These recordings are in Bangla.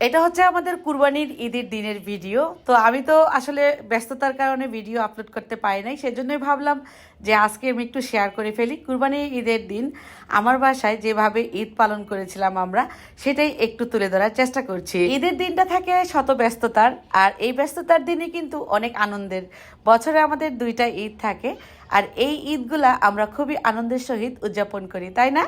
এটা হচ্ছে আমাদের কুরবানির ঈদের দিনের ভিডিও। তো আমি তো আসলে ব্যস্ততার কারণে ভিডিও আপলোড করতে পারি নাই, সেজন্যই ভাবলাম যে আজকে আমি একটু শেয়ার করে ফেলি। কুরবানির ঈদের দিন আমার বাসায় যেভাবে ঈদ পালন করেছিলাম আমরা, সেটাই একটু তুলে ধরার চেষ্টা করছি। ঈদের দিনটা থাকে শত ব্যস্ততার, আর এই ব্যস্ততার দিনে কিন্তু অনেক আনন্দের। বছরে আমাদের দুইটা ঈদ থাকে আর এই ঈদগুলা আমরা খুবই আনন্দের সহিত উদযাপন করি তাই না?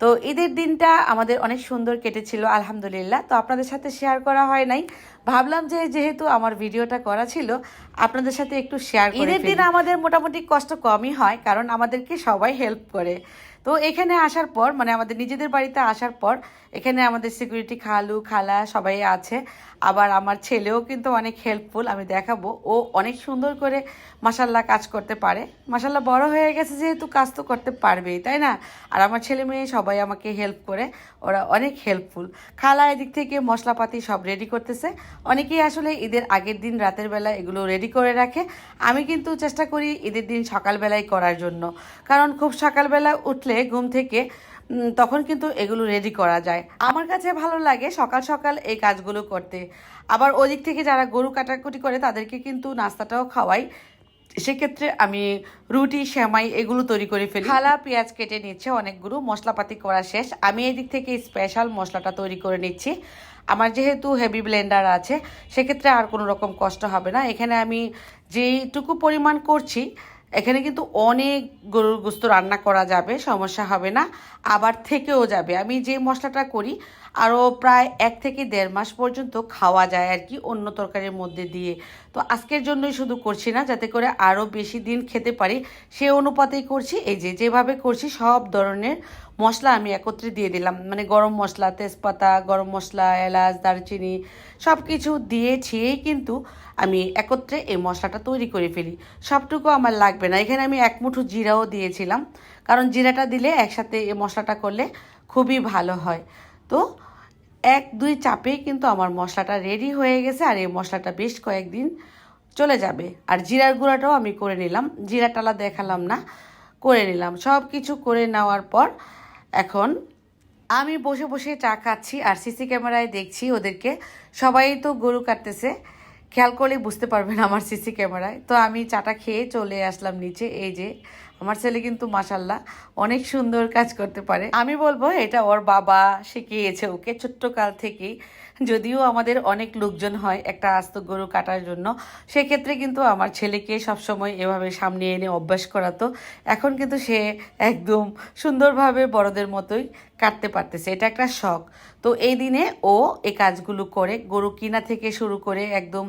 তো ঈদের দিনটা আমাদের অনেক সুন্দর কেটেছিল আলহামদুলিল্লাহ। তো আপনাদের সাথে শেয়ার করা হয় নাই। ভাবলাম যে যেহেতু আমার ভিডিওটা করা ছিল আপনাদের সাথে একটু শেয়ার ঈদের দিন আমাদের মোটামুটি কষ্ট কমই হয় কারণ আমাদেরকে সবাই হেল্প করে। তো এখানে আসার পর মানে আমাদের নিজেদের বাড়িতে আসার পর এখানে আমাদের সিকিউরিটি খালু, খালা সবাই আছে। আবার আমার ছেলেও কিন্তু অনেক হেল্পফুল আমি দেখাবো। ও অনেক সুন্দর করে মাসাল্লাহ কাজ করতে পারে। মাসাল্লাহ বড় হয়ে গেছে যেহেতু কাজ তো করতে পারবেই, তাই না? আর আমার ছেলে মেয়ে সবাই আমাকে হেল্প করে, ওরা অনেক হেল্পফুল খালা এদিক থেকে মশলাপাতি সব রেডি করতেছে। অনেকেই আসলে ঈদের আগের দিন, রাতের বেলা এগুলো রেডি করে রাখে। আমি কিন্তু চেষ্টা করি ঈদের দিন সকালবেলায় করার জন্য। কারণ খুব সকালবেলা উঠলে ঘুম থেকে তখন কিন্তু এগুলো রেডি করা যায়। আমার কাছে ভালো লাগে সকাল সকাল এই কাজগুলো করতে। আবার ওদিক থেকে যারা গরু কাটাকুটি করে তাদেরকে কিন্তু নাস্তাটাও খাওয়াই। সেক্ষেত্রে আমি রুটি, সেমাই এগুলো তৈরি করে ফেলি। খালা পেঁয়াজ কেটে নিচ্ছে অনেকগুলো মশলাপাতি করা শেষ। আমি এদিক থেকে স্পেশাল মশলাটা তৈরি করে নিচ্ছি। আমার যেহেতু হেভি ব্লেন্ডার আছে, সেক্ষেত্রে আর কোনো রকম কষ্ট হবে না। এখানে আমি যেইটুকু পরিমাণ করছি এখানে কিন্তু অনেক গরুর গোস্ত রান্না করা যাবে, সমস্যা হবে না। আবার থেকেও যাবে। আমি যে মশলাটা করি আরও প্রায় এক থেকে দেড় মাস পর্যন্ত খাওয়া যায় আর কি, অন্য তরকারির মধ্যে দিয়ে। তো আজকের জন্যই শুধু করছি না, যাতে করে আরও বেশি দিন খেতে পারি। সে অনুপাতেই করছি, এই যে যেভাবে করছি সব ধরনের মশলা আমি একত্রে দিয়ে দিলাম। মানে গরম মশলা, তেজপাতা, গরম মশলা, এলাচ, দারচিনি সব কিছু দিয়ে ছিঁড়েই কিন্তু আমি একত্রে এই মশলাটা তৈরি করে ফেলি। সবটুকু আমার লাগবে না। এখানে আমি এক মুঠো জিরাও দিয়েছিলাম। কারণ জিরাটা দিলে একসাথে এই মশলাটা করলে খুবই ভালো হয়। তো এক, দুই চাপেই কিন্তু আমার মশলাটা রেডি হয়ে গেছে আর এই মশলাটা বেশ কয়েকদিন চলে যাবে। আর জিরার গুঁড়াটাও আমি করে নিলাম। জিরা টালা দেখালাম না, করে নিলাম। সব কিছু করে নেওয়ার পর এখন আমি বসে বসে চা খাচ্ছি আর সিসি ক্যামেরায় দেখছি ওদেরকে। সবাই তো গরু কাটতেছে, খেয়াল করলে বুঝতে পারবেন আমার সিসি ক্যামেরায়। তো আমি চাটা খেয়ে চলে আসলাম নিচে, এই যে আমার ছেলে কিন্তু মাসাল্লাহ অনেক সুন্দর কাজ করতে পারে। আমি বলব এটা ওর বাবা শিখিয়েছে ওকে ছোট্ট কাল থেকেই। যদিও আমাদের অনেক লোকজন হয় একটা আস্ত গরু কাটার জন্য, সেক্ষেত্রে কিন্তু আমার ছেলেকে সবসময় এভাবে সামনে এনে অভ্যাস করাতো। এখন কিন্তু সে একদম সুন্দরভাবে বড়দের মতোই কাটতে পারতেছে, এটা একটা শখ। তো এই দিনে ও এই কাজগুলো করে, গরু কিনা থেকে শুরু করে, একদম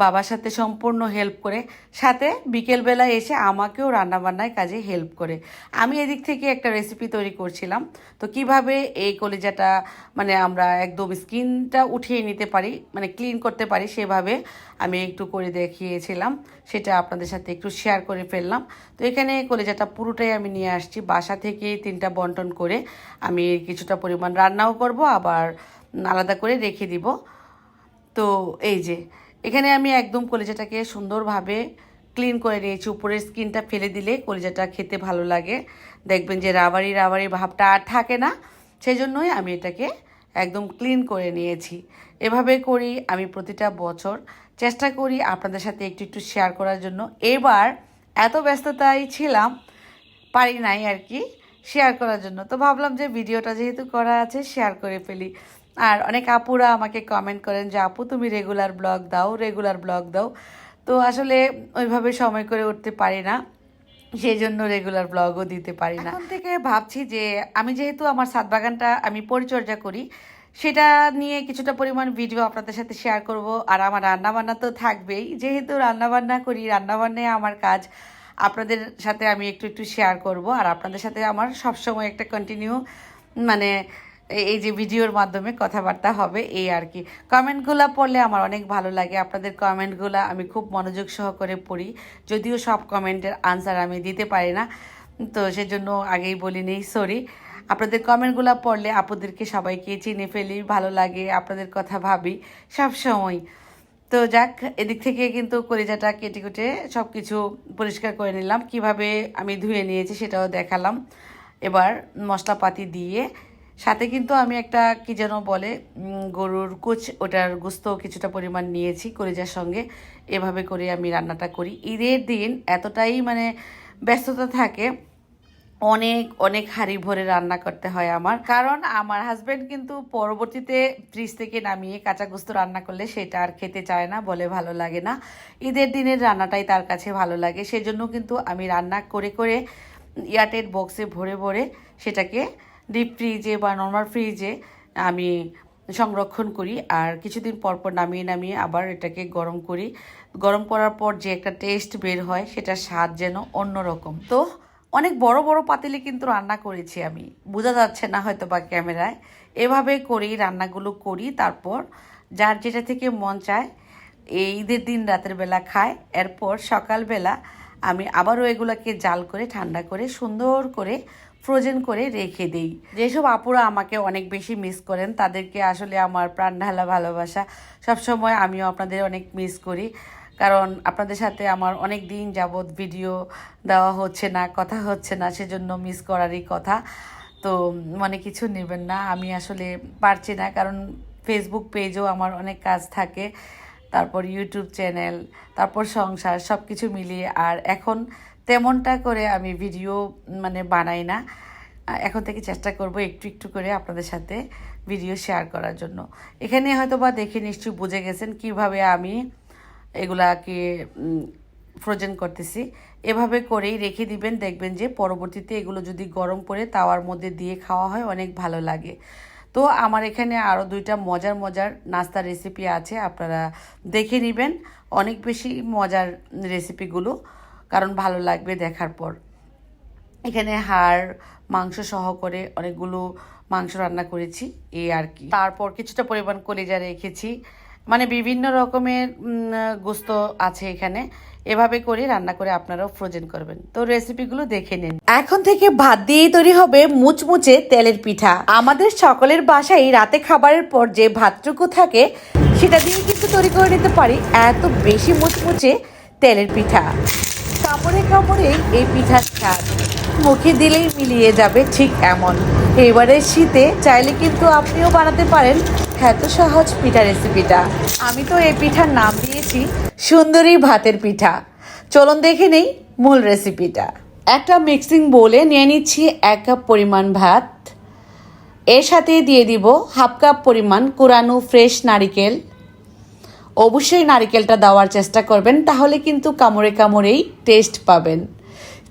বাবার সাথে সম্পূর্ণ হেল্প করে, সাথে বিকেলবেলা এসে আমাকেও রান্নাবান্নায় কাজে হেল্প করে। আমি এদিক থেকে একটা রেসিপি তৈরি করছিলাম। তো কীভাবে এই কলিজাটা মানে আমরা একদম স্কিনটা উঠিয়ে নিতে পারি মানে ক্লিন করতে পারি, সেভাবে আমি একটু করে দেখিয়েছিলাম। সেটা আপনাদের সাথে একটু শেয়ার করে ফেললাম। তো এখানে কলিজাটা পুরোটাই আমি নিয়ে আসছি। বাসা থেকে তিনটা বন্টন করে আমি কিছুটা পরিমাণ রান্নাও করব, আবার আলাদা করে রেখে দিব। তো এই যে, এখানে আমি একদম কলিজাটাকে সুন্দরভাবে ক্লিন করে নিয়েছি। উপরের স্কিনটা ফেলে দিলে কলিজাটা খেতে ভালো লাগে। দেখবেন যে রাবারি রাবারি ভাবটা আর থাকে না, সেই জন্যই আমি এটাকে একদম ক্লিন করে নিয়েছি। এভাবে করি আমি প্রতিটা বছর। চেষ্টা করি আপনাদের সাথে একটু একটু শেয়ার করার জন্য। এবার এত ব্যস্ততায় ছিলাম, পারি নাই আর কি। শেয়ার করার জন্য। তো ভাবলাম যে ভিডিওটা যেহেতু করা আছে শেয়ার করে ফেলি। আর অনেক আপুরা আমাকে কমেন্ট করেন যে, আপু, তুমি রেগুলার ব্লগ দাও রেগুলার ব্লগ দাও। তো আসলে ওইভাবে সময় করে উঠতে পারি না, সেই জন্য রেগুলার ব্লগও দিতে পারি না। এখন থেকে ভাবছি যে, আমি যেহেতু আমার সাত বাগানটা আমি পরিচর্যা করি, সেটা নিয়ে কিছুটা পরিমাণ ভিডিও আপনাদের সাথে শেয়ার করব। আর আমার রান্নাবান্না তো থাকবেই। যেহেতু রান্নাবান্না করি, রান্নাবান্নায় আমার কাজ আপনাদের সাথে আমি একটু একটু শেয়ার করব। আর আপনাদের সাথে আমার সবসময় একটা কন্টিনিউ মানে এই- যে ভিডিওর মাধ্যমে কথাবার্তা হবে, এই আর কি। কমেন্টগুলো পড়লে আমার অনেক ভালো লাগে। আপনাদের কমেন্টগুলো আমি খুব মনোযোগ সহকারে পড়ি। যদিও সব কমেন্টের আনসার আমি দিতে পারি না, তো সেজন্য আগেই বলি নেই সরি আপনাদের কমেন্টগুলো পড়লে আপুদেরকে সবাইকে চিনে ফেলি, ভালো লাগে, আপনাদের কথা ভাবি সব সময় তো যাক, এদিক থেকে কিন্তু কলিজাটা কেটে কুটে সব কিছু পরিষ্কার করে নিলাম। কীভাবে আমি ধুয়ে নিয়েছি সেটাও দেখালাম। এবার মশলাপাতি দিয়ে, সাথে কিন্তু আমি একটা কি যেন বলে গরুর কুচ, ওটার গুস্ত কিছুটা পরিমাণ নিয়েছি কলিজার সঙ্গে। এভাবে করে আমি রান্নাটা করি। ঈদের দিন এতটাই মানে ব্যস্ততা থাকে অনেক অনেক হাঁড়ি ভরে রান্না করতে হয় আমার। কারণ আমার হাজবেন্ড কিন্তু পরবর্তীতে ফ্রিজ থেকে নামিয়ে কাঁচা গোস্ত রান্না করলে সেটা আর খেতে চায় না, বলে ভালো লাগে না। ঈদের দিনের রান্নাটাই তার কাছে ভালো লাগে। সেজন্য কিন্তু আমি রান্না করে করে এয়ারটেড বক্সে ভরে ভরে সেটাকে ডিপ ফ্রিজে বা নর্মাল ফ্রিজে আমি সংরক্ষণ করি আর কিছুদিন পর পর নামিয়ে নামিয়ে আবার এটাকে গরম করি। গরম করার পর যে একটা টেস্ট বের হয় সেটা স্বাদ যেন অন্যরকম। তো অনেক বড় বড় পাতিলে কিন্তু রান্না করেছি আমি। বোঝা যাচ্ছে না হয়তো বা ক্যামেরায়। এভাবে করেই রান্নাগুলো করি, তারপর যার যেটা থেকে মন চায়, এই ঈদের দিন রাতের বেলা খায়। এরপর সকালবেলা আমি আবারও এগুলোকে জাল করে, ঠান্ডা করে, সুন্দর করে ফ্রোজেন করে রেখে দিই। যেসব আপুরা আমাকে অনেক বেশি মিস করেন, তাদেরকে আসলে আমার প্রাণ ঢালা ভালোবাসা সবসময় আমিও আপনাদের অনেক মিস করি। কারণ আপনাদের সাথে আমার অনেক দিন যাবৎ ভিডিও দেওয়া হচ্ছে না, কথা হচ্ছে না, সেজন্য মিস করারই কথা। তো মনে কিছু নেবেন না, আমি আসলে পারছি না, কারণ ফেসবুক পেজও আমার অনেক কাজ থাকে, তারপর ইউটিউব চ্যানেল তারপর সংসার সব কিছু মিলিয়ে, আর এখন তেমনটা করে আমি ভিডিও মানে বানাই না। এখন থেকে চেষ্টা করব একটু একটু করে আপনাদের সাথে ভিডিও শেয়ার করার জন্য। এখানে হয়তো বা দেখে নিশ্চয়ই বুঝে গেছেন কীভাবে আমি এগুলাকে ফ্রোজেন করতেছি। এভাবে করেই রেখে দিবেন, দেখবেন যে পরবর্তীতে এগুলো যদি গরম করে তাওয়ার মধ্যে দিয়ে খাওয়া হয়, অনেক ভালো লাগে। তো আমার এখানে আরও দুইটা মজার মজার নাস্তার রেসিপি আছে, আপনারা দেখে নেবেন। অনেক বেশি মজার রেসিপিগুলো কারণ ভালো লাগবে দেখার পর। এখানে হাড়, মাংস সহ করে অনেকগুলো মাংস রান্না করেছি, এই আর কি। তারপর কিছুটা পরিমাণ কলিজা রেখেছি। মানে বিভিন্ন রকমের গোস্ত আছে এখানে। এভাবে করে রান্না করে আপনারাও ফ্রোজেন করবেন। তো রেসিপিগুলো দেখে নিন। এখন থেকে ভাত দিয়েই তৈরি হবে মুচমুচে তেলের পিঠা। আমাদের সকলের বাসায় রাতে খাবারের পর যে ভাতটুকু থাকে, সেটা দিয়ে কিন্তু তৈরি করে নিতে পারি এত বেশি মুচমুচে তেলের পিঠা। কামড়ে কামড়ে এই পিঠার স্বাদ মুখে দিলেই মিলিয়ে যাবে ঠিক এমন। এবারে শীতে চাইলে কিন্তু আপনিও বানাতে পারেন এত সহজ পিঠা রেসিপিটা আমি তো এই পিঠার নাম দিয়েছি সুন্দরী ভাতের পিঠা। চলুন দেখে নেই মূল রেসিপিটা একটা মিক্সিং বোলে নিয়ে নিচ্ছি এক কাপ পরিমাণ ভাত। এর সাথে দিয়ে দিব হাফ কাপ পরিমাণ কোরানো ফ্রেশ নারিকেল। অবশ্যই নারিকেলটা দেওয়ার চেষ্টা করবেন, তাহলে কিন্তু কামড়ে কামড়েই টেস্ট পাবেন।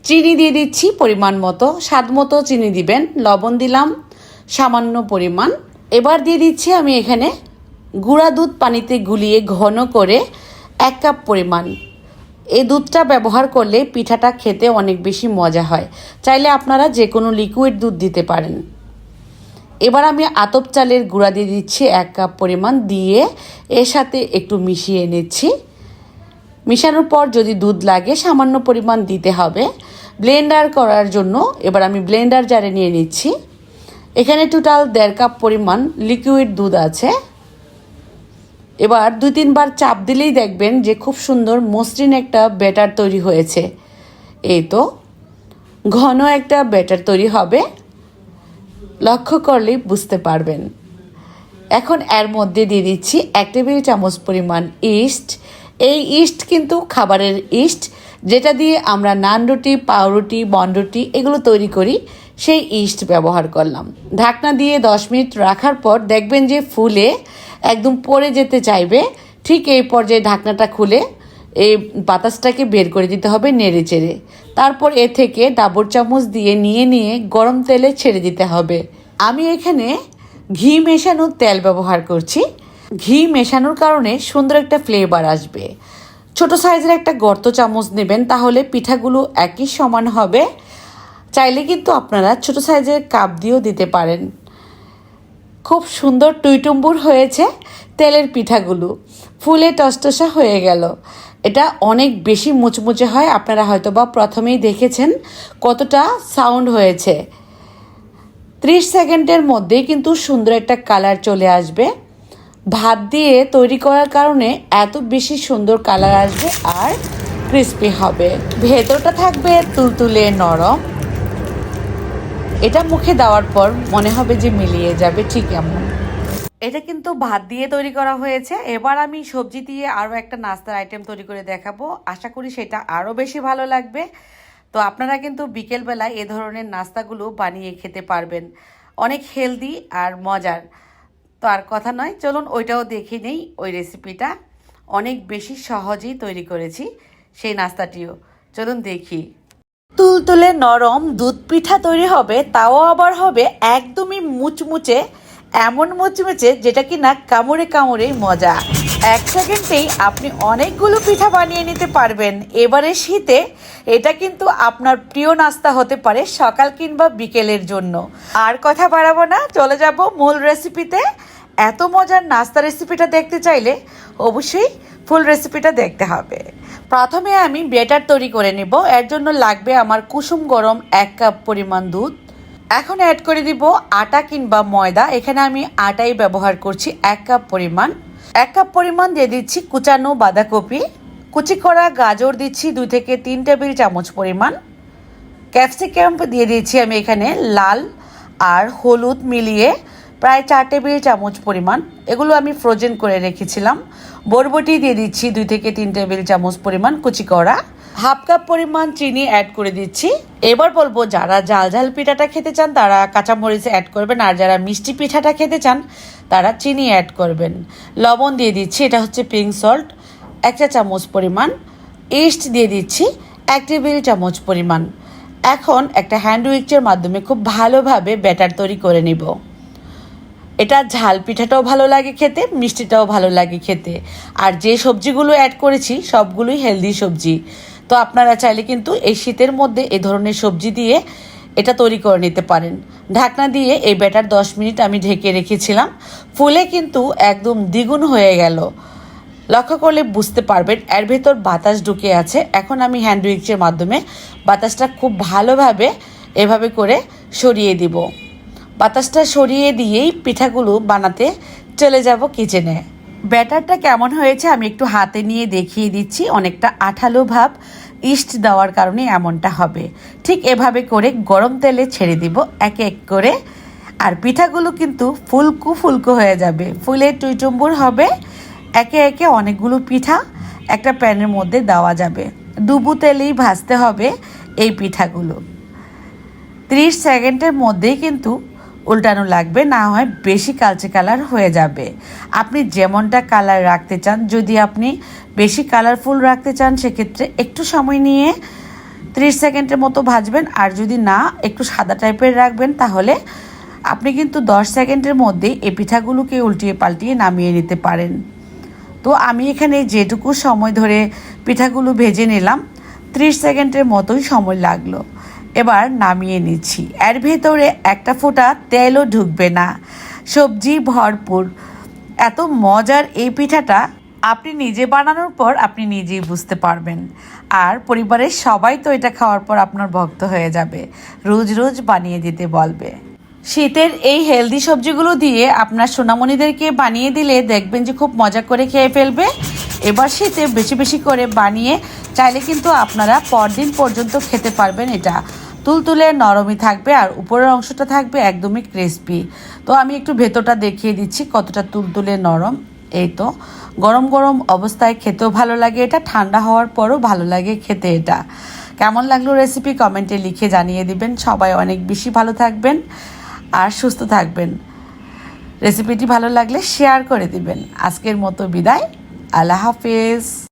চিনি দিয়ে দিচ্ছি পরিমাণ মতো, স্বাদ মতো চিনি দিবেন। লবণ দিলাম, সামান্য পরিমাণ এবার দিয়ে দিচ্ছি আমি এখানে গুঁড়া দুধ পানিতে গুলিয়ে ঘন করে এক কাপ পরিমাণ। এই দুধটা ব্যবহার করলে পিঠাটা খেতে অনেক বেশি মজা হয়। চাইলে আপনারা যে কোনো লিকুইড দুধ দিতে পারেন। এবার আমি আতপ চালের গুঁড়া দিয়ে দিচ্ছি এক কাপ পরিমাণ দিয়ে এর সাথে একটু মিশিয়ে নিচ্ছি মিশানোর পর যদি দুধ লাগে সামান্য পরিমাণ দিতে হবে। ব্লেন্ডার করার জন্য এবার আমি ব্লেন্ডার জারে নিয়ে নিচ্ছি। এখানে টোটাল দেড় কাপ পরিমাণ লিকুইড দুধ আছে। এবার দুই তিনবার চাপ দিলেই দেখবেন যে খুব সুন্দর মসৃণ একটা ব্যাটার তৈরি হয়েছে। এই তো, ঘন একটা ব্যাটার তৈরি হবে। লক্ষ্য করলেই বুঝতে পারবেন। এখন এর মধ্যে দিয়ে দিচ্ছি এক টেবিল চামচ পরিমাণ ইস্ট এই ইস্ট কিন্তু খাবারের ইস্ট যেটা দিয়ে আমরা নান রুটি, পাউরুটি, বনরুটি এগুলো তৈরি করি। সেই ইস্ট ব্যবহার করলাম। ঢাকনা দিয়ে দশ মিনিট রাখার পর দেখবেন যে ফুলে একদম পড়ে যেতে চাইবে। ঠিক এই পর্যায়ে ঢাকনাটা খুলে এই বাতাসটাকে বের করে দিতে হবে নেড়ে চেড়ে। তারপর এ থেকে ডাবর চামচ দিয়ে নিয়ে নিয়ে গরম তেলে ছেড়ে দিতে হবে। আমি এখানে ঘি মেশানো তেল ব্যবহার করছি। ঘি মেশানোর কারণে সুন্দর একটা ফ্লেভার আসবে। ছোট সাইজের একটা গর্ত চামচ নেবেন, তাহলে পিঠাগুলো একই সমান হবে। চাইলে কিন্তু আপনারা ছোট সাইজের কাপ দিয়েও দিতে পারেন। খুব সুন্দর টুইটুম্বুর হয়েছে তেলের পিঠাগুলো। ফুলে টসটসা হয়ে গেল। এটা অনেক বেশি মুচমুচে হয়, আপনারা হয়তো বা প্রথমেই দেখেছেন কতটা সাউন্ড হয়েছে। ত্রিশ সেকেন্ডের মধ্যেই কিন্তু সুন্দর একটা কালার চলে আসবে। ভাত দিয়ে তৈরি করার কারণে এত বেশি সুন্দর কালার আসবে আর ক্রিস্পি হবে। ভেতরটা থাকবে তুলতুলে নরম। এটা মুখে দেওয়ার পর মনে হবে যে মিলিয়ে যাবে ঠিক এমন। এটা কিন্তু ভাত দিয়ে তৈরি করা হয়েছে। এবার আমি সবজি দিয়ে আরও একটা নাস্তার আইটেম তৈরি করে দেখাবো। আশা করি সেটা আরও বেশি ভালো লাগবে। তো আপনারা কিন্তু বিকেলবেলায় এ ধরনের নাস্তাগুলো বানিয়ে খেতে পারবেন। অনেক হেলদি আর মজার। তো আর কথা নয়, চলুন ওইটাও দেখে নেই ওই রেসিপিটা অনেক বেশি সহজেই তৈরি করেছি সেই নাস্তাটিও। চলুন দেখি। তুলতুলে নরম দুধ পিঠা তৈরি হবে, তাও আবার হবে একদমই মুচমুচে, এমন মুচমুচে যেটা কি না কামড়ে কামড়েই মজা। এক সেকেন্ডেই আপনি অনেকগুলো পিঠা বানিয়ে নিতে পারবেন। এবারে শীতে এটা কিন্তু আপনার প্রিয় নাস্তা হতে পারে সকাল কিংবা বিকেলের জন্য। আর কথা বাড়াবো না, চলে যাব মূল রেসিপিতে এত মজার নাস্তা রেসিপিটা দেখতে চাইলে অবশ্যই ফুল রেসিপিটা দেখতে হবে। প্রথমে আমি বেটার তৈরি করে নেব। এর জন্য লাগবে আমার কুসুম গরম এক কাপ পরিমাণ দুধ। এখন অ্যাড করে দিব আটা কিংবা ময়দা। এখানে আমি আটাই ব্যবহার করছি এক কাপ পরিমাণ। এক কাপ পরিমাণ দিয়ে দিচ্ছি কুচানো বাঁধাকপি। কুচি করা গাজর দিচ্ছি দুই থেকে তিন টেবিল চামচ পরিমাণ। ক্যাপসিকাম দিয়ে দিয়েছি আমি এখানে লাল আর হলুদ মিলিয়ে প্রায় চার টেবিল চামচ পরিমাণ। এগুলো আমি ফ্রোজেন করে রেখেছিলাম। বরবটি দিয়ে দিচ্ছি দুই থেকে তিন টেবিল চামচ পরিমাণ কুচি করা হাফ কাপ পরিমাণ চিনি অ্যাড করে দিচ্ছি। এবার বলব, যারা জাল ঝাল পিঠাটা খেতে চান, তারা কাঁচামরিচ অ্যাড করবেন। আর যারা মিষ্টি পিঠাটা খেতে চান, তারা চিনি অ্যাড করবেন। লবণ দিয়ে দিচ্ছি, এটা হচ্ছে পিঙ্ক সল্ট এক চা চামচ পরিমাণ। ইস্ট দিয়ে দিচ্ছি, এক টেবিল চামচ পরিমাণ। এখন একটা হ্যান্ড উইচের মাধ্যমে খুব ভালোভাবে ব্যাটার তৈরি করে নিব। এটা ঝাল পিঠাটাও ভালো লাগে খেতে, মিষ্টিটাও ভালো লাগে খেতে। আর যে সবজিগুলো অ্যাড করেছি, সবগুলোই হেলদি সবজি। তো আপনারা চাইলে কিন্তু এই শীতের মধ্যে এই ধরনের সবজি দিয়ে এটা তৈরি করে নিতে পারেন। ঢাকনা দিয়ে এই ব্যাটার দশ মিনিট আমি ঢেকে রেখেছিলাম। ফুলে কিন্তু একদম দ্বিগুণ হয়ে গেল। লক্ষ্য করলে বুঝতে পারবেন, এর ভেতর বাতাস ঢুকে আছে। এখন আমি হ্যান্ড উইক্সের মাধ্যমে বাতাসটা খুব ভালোভাবে এভাবে করে সরিয়ে দিব। বাতাসটা সরিয়ে দিয়েই পিঠাগুলো বানাতে চলে যাব কিচেনে। ব্যাটারটা কেমন হয়েছে আমি একটু হাতে নিয়ে দেখিয়ে দিচ্ছি। অনেকটা আঠালো ভাব ইস্ট দেওয়ার কারণে এমনটা হবে। ঠিক এভাবে করে গরম তেলে ছেড়ে দিব এক এক করে। আর পিঠাগুলো কিন্তু ফুলকু ফুলকু হয়ে যাবে। ফুলে টুইটুম্বুর হবে। একে একে অনেকগুলো পিঠা একটা প্যানের মধ্যে দেওয়া যাবে। ডুবু তেলেই ভাজতে হবে এই পিঠাগুলো। ত্রিশ সেকেন্ডের মধ্যেই কিন্তু উল্টানো লাগবে, না হয় বেশি কালচে কালার হয়ে যাবে। আপনি যেমনটা কালার রাখতে চান, যদি আপনি বেশি কালারফুল রাখতে চান, সেক্ষেত্রে একটু সময় নিয়ে ত্রিশ সেকেন্ডের মতো ভাজবেন। আর যদি না, একটু সাদা টাইপের রাখবেন, তাহলে আপনি কিন্তু দশ সেকেন্ডের মধ্যে এই পিঠাগুলোকে উল্টিয়ে পাল্টিয়ে নামিয়ে নিতে পারেন। তো আমি এখানে যেটুকু সময় ধরে পিঠাগুলো ভেজে নিলাম, ত্রিশ সেকেন্ডের মতোই সময় লাগল। এবার নামিয়ে নিচ্ছি। এর ভেতরে একটা ফোঁটা তেলও ঢুকবে না। সবজি ভরপুর। এত মজার এই পিঠাটা আপনি নিজে বানানোর পর আপনি নিজেই বুঝতে পারবেন। আর পরিবারের সবাই তো এটা খাওয়ার পর আপনার ভক্ত হয়ে যাবে। রোজ রোজ বানিয়ে দিতে বলবে। শীতের এই হেলদি সবজিগুলো দিয়ে আপনার সোনামণিদেরকে বানিয়ে দিলে দেখবেন যে খুব মজা করে খেয়ে ফেলবে। এবার শীতে বেশি বেশি করে বানিয়ে চাইলে কিন্তু আপনারা পরদিন পর্যন্ত খেতে পারবেন এটা। তুলতুলে নরমই থাকবে আর উপরের অংশটা থাকবে একদমই ক্রিসপি তো আমি একটু ভেতরটা দেখিয়ে দিচ্ছি কতটা তুলতুলে নরম। এই তো, গরম গরম অবস্থায় খেতেও ভালো লাগে এটা, ঠান্ডা হওয়ার পরও ভালো লাগে খেতে এটা। কেমন লাগল রেসিপি কমেন্টে লিখে জানিয়ে দিবেন। সবাই অনেক বেশি ভালো থাকবেন আর সুস্থ থাকবেন। রেসিপিটি ভালো লাগলে শেয়ার করে দিবেন। আজকের মতো বিদায়। আল্লাহ হাফেজ।